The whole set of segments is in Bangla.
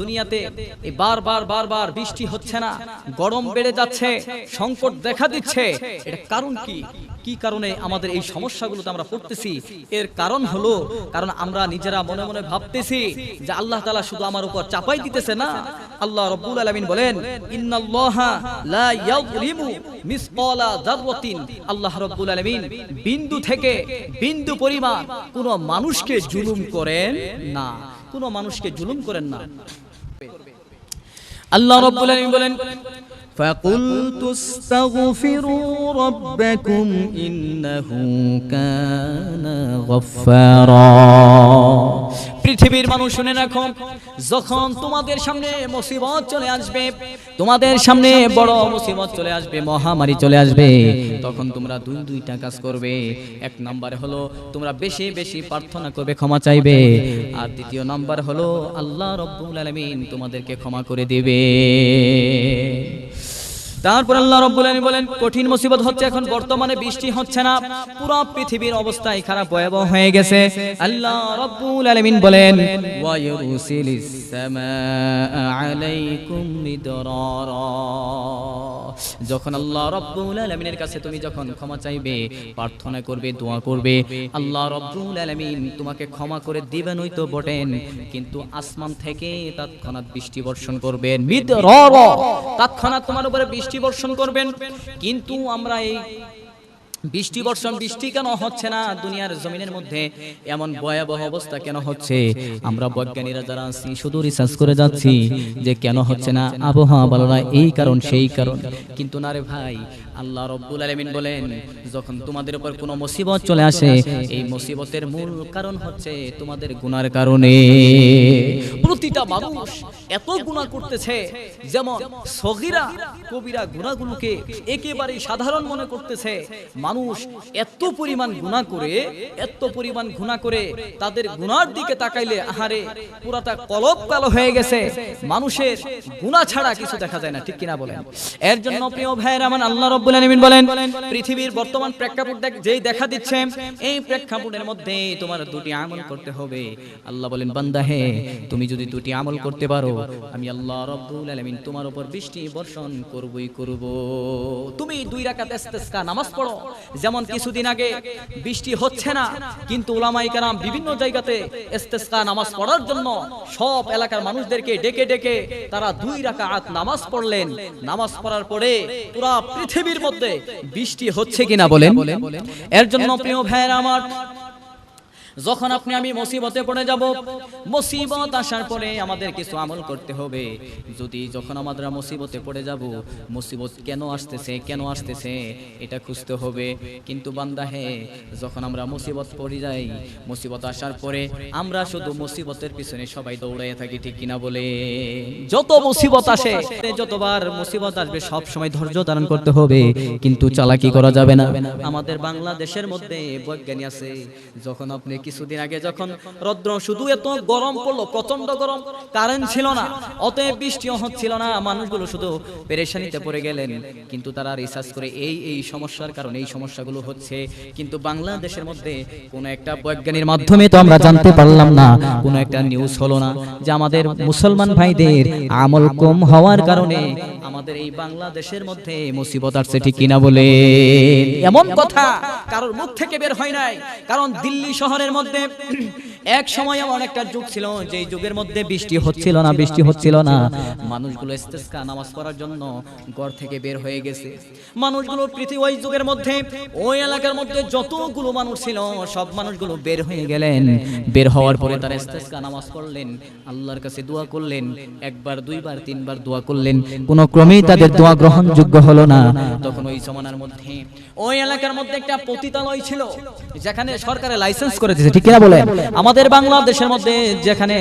দুনিয়াতে বারবার বারবার বৃষ্টি হচ্ছে না, গরম বেড়ে যাচ্ছে, সংকট দেখা দিচ্ছে। এটা কারণ কি? কি কারণে আমাদের এই সমস্যাগুলোতে আমরা পড়তেছি? এর কারণ হলো, কারণ আমরা নিজেরা মনে মনে ভাবতেছি যে আল্লাহ তাআলা শুধু আমার উপর চাপাই দিতেছে না। আল্লাহ রব্বুল আলামিন বলেন আল্লাহ রব্বুল আলামিন বিন্দু থেকে বিন্দু পরিমাণ কোনো মানুষকে জুলুম করেন না। কোনো মানুষকে জুলুম করেন না আল্লাহ রব্বুল আলামিন বলেন فقلت استغفروا ربكم إنه كان غفارا পৃথিবীর মানুষ শুনে রাখো, যখন তোমাদের সামনে মুসিবত চলে আসবে, তোমাদের সামনে বড় মুসিবত চলে আসবে, মহামারী চলে আসবে, তখন তোমরা দুই দুইটা কাজ করবে। এক নম্বরে হলো, তোমরা বেশি বেশি প্রার্থনা করবে, ক্ষমা চাইবে। আর দ্বিতীয় নাম্বার হলো, আল্লাহ রব্বুল আলামিন তোমাদেরকে ক্ষমা করে দিবে। তারপর আল্লাহ রব্বুল বলেন, কঠিন মুসিবত হচ্ছে এখন, বর্তমানে বৃষ্টি হচ্ছে না, পুরো পৃথিবীর অবস্থা খারাপ, ভয়াবহ হয়ে গেছে। আল্লাহ রব্বুল আলামিন বলেন ওয়া আলাইকুম মিদরারা। যখন আল্লাহ রব্বুল আলমিনের কাছে তুমি যখন ক্ষমা চাইবে, প্রার্থনা করবে, দোয়া করবে, আল্লাহ রব্বুল আলমিন তোমাকে ক্ষমা করে দিবেন তো বটেন। কিন্তু আসমান থেকে তৎক্ষণাৎ বৃষ্টি বর্ষণ করবেন। তৎক্ষণাৎ তোমার উপরে বৃষ্টি বর্ষণ করবেন। কিন্তু আমরা এই বৃষ্টি, বর্ষণ, বৃষ্টি কেন হচ্ছে না? দুনিয়ার জমিনের মধ্যে এমন ভয়াবহ অবস্থা কেন হচ্ছে? আমরা বৈজ্ঞানিকরা যারা আছি, শুধু রিসার্চ করে যাচ্ছি যে কেন হচ্ছে না? আবহাওয়া বলা এই কারণ, সেই কারণ। কিন্তু না রে ভাই আল্লাহ রব্বুল আলামিন বলেন, যখন তোমাদের উপর কোনো মুসিবত চলে আসে, এই মুসিবতের মূল কারণ হচ্ছে তোমাদের গুনার কারণে। প্রতিটা মানুষ এত গুনাহ করতেছে, যেমন সগীরা, কবিরা গুনাহগুলোকে একেবারে সাধারণ মনে করতেছে। মানুষ এত পরিমাণ গুনাহ করে, এত পরিমাণ গুনাহ করে, তাদের গুনার দিকে তাকাইলে আহারে পুরাটা কলব কালো হয়ে গেছে। মানুষের গুনাহ ছাড়া কিছু দেখা যায় না, ঠিক কিনা বলেন? এর জন্য প্রিয় ভাইয়ের আমার আল্লাহ রব্বুল আলামিন বলেন পৃথিবীর বর্তমান প্রেক্ষাপট যেই দেখা দিচ্ছে, এই প্রেক্ষাপটের মধ্যে তোমার দুটি আমল করতে হবে। আল্লাহ বলেন, বান্দা হে, তুমি যদি দুটি আমল করতে পারো, আমি আল্লাহ রব্বুল আলামিন তোমার উপর বৃষ্টি বর্ষণ করবই করব। তুমি দুই নামাজ পড়ো। যেমন কিছুদিন আগে বৃষ্টি হচ্ছে না, কিন্তু উলামাই কারাম বিভিন্ন জায়গাতে ইস্তেসকা, নামাজ পড়ার জন্য সব এলাকার মানুষদেরকে ডেকে ডেকে তারা দুই রাকাত নামাজ পড়লেন। নামাজ পড়ার পরে পুরা পৃথিবীর মধ্যে বৃষ্টি হচ্ছে কিনা বলেন। এর জন্য প্রিয় ভাইয়েরা আমার যখন আপনি আমি মুসিবতে পড়ে যাব, মুসিবত আসার পরে আমাদের কিছু আমল করতে হবে। যদি যখন আমরা মুসিবতে পড়ে যাব, মুসিবত কেন আসতেছে কেন আসতেছে, এটা খুঁজতে হবে। কিন্তু বান্দা, হে, যখন আমরা মুসিবত পড়ে যাই, মুসিবত আসার পরে আমরা শুধু মুসিবতের পিছনে সবাই দৌড়াইয়া থাকি, ঠিক কিনা বলে? যত মুসিবত আসে, যতবার মুসিবত আসবে, সব সময় ধৈর্য ধারণ করতে হবে। কিন্তু চালাকি করা যাবে না। আমাদের বাংলাদেশের মধ্যে বৈজ্ঞানী আছে, যখন আপনি কিছুদিন আগে যখন রৌদ্র শুধু এত গরম পড়ল প্রচণ্ড গরম কারেন্ট ছিল না। অতএব বৃষ্টিও হচ্ছিল না, মানুষগুলো শুধু পেরেশানিতে পড়ে গেলেন। কিন্তু তারা রিসার্চ করে এই এই সমস্যার কারণে, এই সমস্যাগুলো হচ্ছে। কিন্তু বাংলাদেশের মধ্যে কোনো একটা বৈজ্ঞানীর মাধ্যমে তো আমরা জানতে পারলাম না, কোনো একটা নিউজ হলো না যে আমাদের মুসলমান ভাইদের আমল কম হওয়ার কারণে আমাদের এই বাংলাদেশের মধ্যে মুসিবত আসছে, ঠিক কিনা বলে এমন কথা কারোর মুখ থেকে বের হয় নাই। কারণ দিল্লি শহরের মধ্যে এক সময় এমন একটা যুগ ছিল যে যুগের মধ্যে বৃষ্টি হচ্ছিল না, বৃষ্টি হচ্ছিল না। মানুষগুলো ইস্তেসকা, নামাজ পড়ার জন্য ঘর থেকে বের হয়ে গেছে। মানুষগুলো পৃথিবী ওই যুগের মধ্যে, ওই এলাকার মধ্যে যতগুলো মানুষ ছিল, সব মানুষগুলো বের হয়ে গেলেন। বের হওয়ার পরে তারা ইস্তেসকা, নামাজ পড়লেন, আল্লাহর কাছে দোয়া করলেন, একবার, দুইবার, তিনবার দোয়া করলেন। কোন ক্রমেই তাদের দোয়া গ্রহণযোগ্য হলো না। তখন ওই জমানার মধ্যে, ওই এলাকার মধ্যে একটা পতিতালয় ছিল, যেখানে সরকারে লাইসেন্স করে দিয়েছে ঠিক কিনা বলে আমাদের বাংলাদেশের মধ্যে যেখানে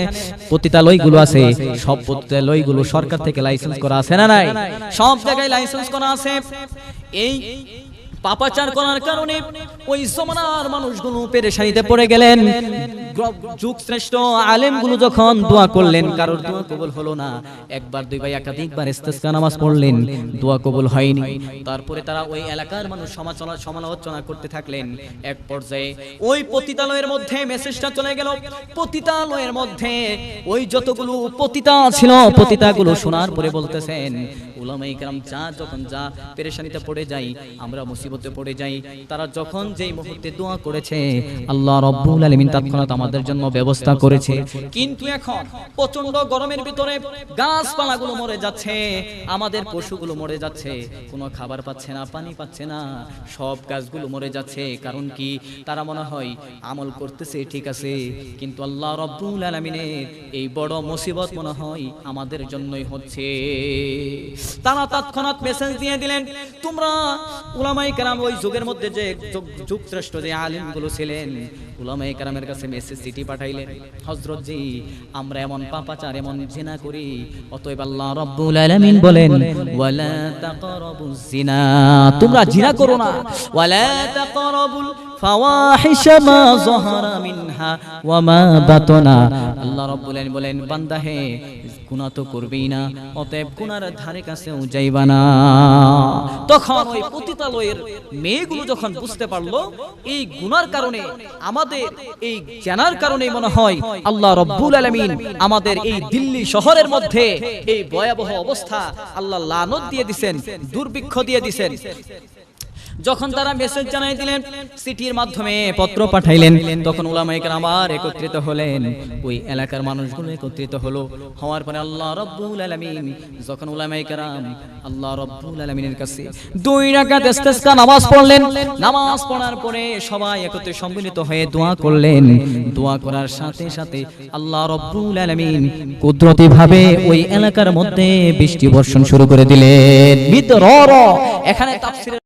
পতিতালয়গুলো আছে, সব পতিতালয়গুলো সরকার থেকে লাইসেন্স করা আছে না নাই? সব জায়গায় লাইসেন্স করা আছে। এই পাপাচার করার কারণে ওই জমানার মানুষগুলো পেরেশানিতে পড়ে গেলেন। যুগ শ্রেষ্ঠ আলেমগুলো যখন দোয়া করলেন, কারোর দোয়া কবুল হলো না। একবার, দুই ভাই, একাধিকবার ইস্তেসকা নামাজ পড়লেন, দোয়া কবুল হয়নি। তারপরে তারা ওই এলাকার মানুষ সমাচলা সমালোচনা করতে থাকলেন। এক পর্যায়ে ওই পতিতালয়ের মধ্যে মেসেজটা চলে গেল। পতিতালয়ের মধ্যে ওই যতগুলো পতিতা ছিল, পতিতাগুলো শোনার পরে বলতেছেন উলামাই কালাম যা, যখন যা পেরেশানিতে পড়ে যাই, আমরা মুসিবত পড়ে যাই। তারা যখন যেই মুহূর্তে দোয়া করেছে, আল্লাহ রব্বুল আলামিন তৎক্ষণাৎ আমাদের জন্য ব্যবস্থা করেছে। কিন্তু এখন প্রচণ্ড গরমের ভিতরে গাছপালাগুলো মরে যাচ্ছে, আমাদের পশুগুলো মরে যাচ্ছে, কোনো খাবার পাচ্ছে না, পানি পাচ্ছে না, সব গাছগুলো মরে যাচ্ছে। কারণ কি? তারা মনে হয়, আমল করতেছে, ঠিক আছে, কিন্তু আল্লাহ রব্বুল আলামিনের এই বড় মুসিবত মনে হয় আমাদের জন্যই হচ্ছে। তারা তৎক্ষণাৎ মেসেজ দিয়ে দিলেন, তোমরা উলামাই কারাম ওই যুগের মধ্যে যে যুগ- শ্রেষ্ঠ যে আলিমগুলো ছিলেন উলামাই কারামের কাছে মেসেজ চিঠি পাঠাইলেন, হযরত জি, আমরা এমন পাপাচার, এমন জিনা করি, অতএব আল্লাহ রব্বুল আলামিন বলেন, ওয়ালা তাকরাবুজ জিনা তোমরা জিনা করো না। ওয়ালা তাকরাবুল ফাওয়াহিশ মা যাহারা মিনহা ওয়া মা বাতনা আল্লাহ রাব্বুল আলামিন বলেন, বান্দা হে, গুনাহ তো করবেই না, অতএব গুনার ধারে কাছেও যাইবা না। তখন ওই পতিতালয়ের মেয়েগুলো যখন বুঝতে পারল, এই গুনার কারণে আমাদের এই জানার কারণে মনে হয় আল্লাহ রব্বুল আলমিন আমাদের এই দিল্লি শহরের মধ্যে এই ভয়াবহ অবস্থা আল্লাহ লানত দিয়ে দিছেন, দুর্ভিক্ষ দিয়ে দিছেন। যখন তারা মেসেজ জানাই দিলেন চিঠির মাধ্যমে পত্র পাঠাইলেন তখন উলামাইকার আমার একত্রিত হলেন। ওই এলাকার মানুষগুলো একত্রিত হলো। হওয়ার পরে আল্লাহ রব্বুল আলামিন যখন উলামাইকারাম আল্লাহ রব্বুল আলামিনের কাছে দুই রাকাত ইস্তেসকা নামাজ পড়লেন নামাজ পড়ার পরে সবাই একত্রে সম্মিলিত হয়ে দোয়া করলেন। দোয়া করার সাথে সাথে আল্লাহ রব্বুল আলামিন কুদরতি ভাবে ওই এলাকার মধ্যে বৃষ্টি বর্ষণ শুরু করে দিলেন। মিত র র। এখানে তাফসীরের